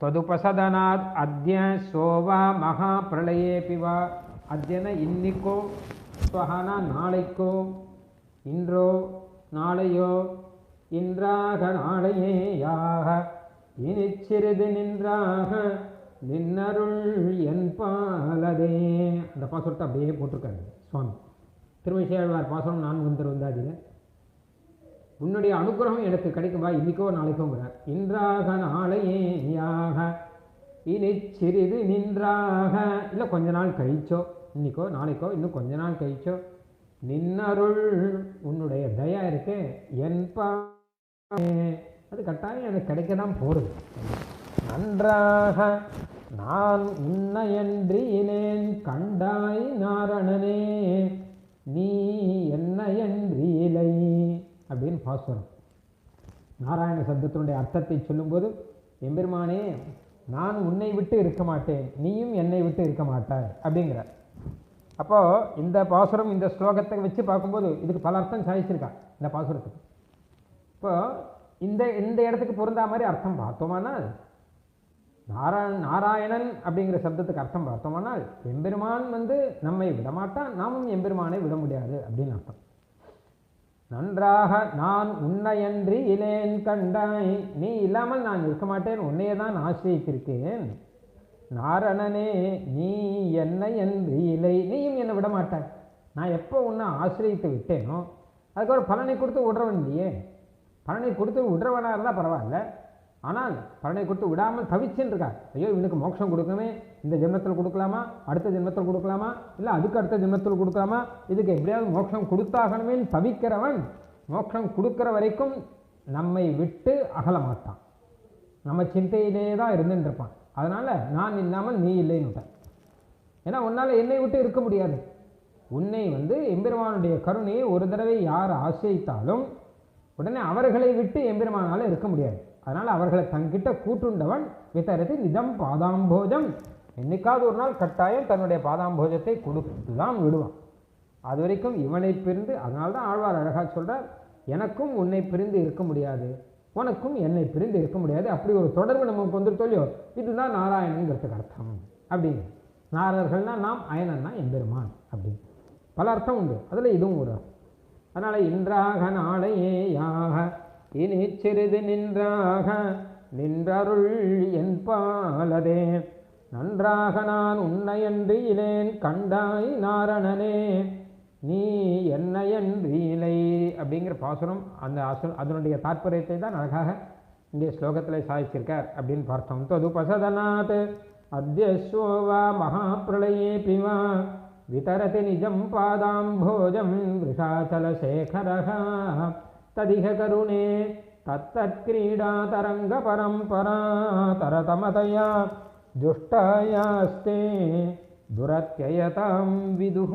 தொதுபசதனாத் அத்ய சோவா மகா பிரளயேபி வா அத்யன இன்னிக்கோ ஸ்வஹனா நாளைக்கோ இன்றோ நாளையோ இன்றாக நாளையேயாக இனிச்சிறிது நின்றாக நின்னருள் என் பாலதே அந்த பாசுரத்தை அப்படியே போட்டிருக்காரு சுவாமி. திருமிசையாழ்வார் பாசுரம் நான் வந்து உன்னுடைய அனுகிரகம் எனக்கு கிடைக்குமா. இன்னைக்கோ நாளைக்கோங்கிறார் இன்றாக நாளையாக இனி சிறிது நின்றாக. இல்லை கொஞ்ச நாள் கழிச்சோ. இன்னைக்கோ நாளைக்கோ இன்னும் கொஞ்ச நாள் கழிச்சோ. நின்னருள் உன்னுடைய தயா இருக்கே. என் அது கட்டாயம் எனக்கு கிடைக்க தான் போகிறது நன்றாக நான் உன்னையன்றியிலேன் கண்டாய் நாரணனே. நீ பாசுரம். நாராயண சப்தத்தினுடைய அர்த்தத்தை சொல்லும்போது எம்பெருமானே நான் உன்னை விட்டு இருக்க மாட்டேன். நீயும் என்னை விட்டு இருக்க மாட்டாய். அப்படிங்கிறார். அப்போது இந்த பாசுரம் இந்த ஸ்லோகத்தை வச்சு பார்க்கும்போது இதுக்கு பல அர்த்தம் சாதிச்சிருக்கான் இந்த பாசுரத்துக்கு. இப்போ இந்த இந்த இடத்துக்கு பொருந்தா மாதிரி அர்த்தம் பார்த்தோமானால் நாராயண் நாராயணன் அப்படிங்கிற சப்தத்துக்கு அர்த்தம் பார்த்தோமானால் எம்பெருமான் வந்து நம்மை விடமாட்டான் நாமும் எம்பெருமானை விட முடியாது அப்படின்னு அர்த்தம். நன்றாக நான் உன்னையன்றி இலேன் கண்டாய். நீ இல்லாமல் நான் இருக்க மாட்டேன். உன்னையே தான் ஆசிரியத்திருக்கேன். நாரணனே நீ என்னை என்று இல்லை நீயும் என்னை விட மாட்டாய். நான் எப்போ உன்னை ஆசிரியத்து விட்டேனோ அதுக்கு ஒரு பலனை கொடுத்து விடுறவன் இல்லையே பலனை கொடுத்து விடுறவனாக இருந்தால் பரவாயில்ல. ஆனால் பலனை கொடுத்து விடாமல் தவிச்சுன்னு இருக்கா ஐயோ இவனுக்கு மோட்சம் கொடுக்கணுமே. இந்த ஜென்மத்தில் கொடுக்கலாமா? அடுத்த ஜென்மத்தில் கொடுக்கலாமா? இல்லை அதுக்கு அடுத்த ஜென்மத்தில் கொடுக்கலாமா? இதுக்கு எப்படியாவது மோட்சம் கொடுத்தாகணுமே தவிக்கிறவன் மோட்சம் கொடுக்குற வரைக்கும் நம்மை விட்டு அகல மாட்டான் நம்ம சிந்தையிலே தான் இருந்துட்டு இருப்பான் அதனால் நான் இல்லாமல் நீ இல்லைன்னு ஏன்னா உன்னால் என்னை விட்டு இருக்க முடியாது. உன்னை வந்து எம்பெருமானுடைய கருணையை ஒரு தடவை யார் ஆசிரித்தாலும் உடனே அவர்களை விட்டு எம்பெருமானால் இருக்க முடியாது. அதனால் அவர்களை தங்கிட்ட கூட்டுண்டவன் வித்தரத்து நிதம் பாதாம்போஜம். என்னைக்காவது ஒரு நாள் கட்டாயம் தன்னுடைய பாதாம்போஜத்தை கொடுத்து தான் விடுவான். அது வரைக்கும் இவனை பிரிந்து அதனால தான் ஆழ்வார் அழகாக சொல்கிறார் எனக்கும் உன்னை பிரிந்து இருக்க முடியாது. உனக்கும் என்னை பிரிந்து இருக்க முடியாது. அப்படி ஒரு தொடர்பு நமக்கு வந்து சொல்லியோ இதுதான் நாராயணங்கிறதுக்கு அர்த்தம். அப்படின்னு. நாரர்கள்னால் நாம் அயனன்னா எம்பெருமான் அப்படின்னு. பல அர்த்தம் உண்டு. அதில் இதுவும் ஒரு அர்த்தம். அதனால் இன்றாக நாளையேயாக இனி சிறிது நின்றாக நின்றருள் என் பாலதே. நன்றாக நான் உன்னையன்று இலேன் கண்டாய் நாரணனே. நீ என்னையன்று இலை அப்படிங்கிற பாசுரம் அந்த அசு அதனுடைய தாற்பயத்தை தான் அழகாக இங்கே ஸ்லோகத்தில் சாதிச்சிருக்கார் அப்படின்னு பார்த்தோம். தது பசதனாத் அத்தியஸ்வா மகாபிரளயே பிவா वितरति निजं पादाम्भोजं वृषाचलशेखरः। तदिह करुणे तत्तत्क्रीडातरङ्गपरम्परा तरतमतया जुष्टायास्ते दुरत्ययतां विदुः।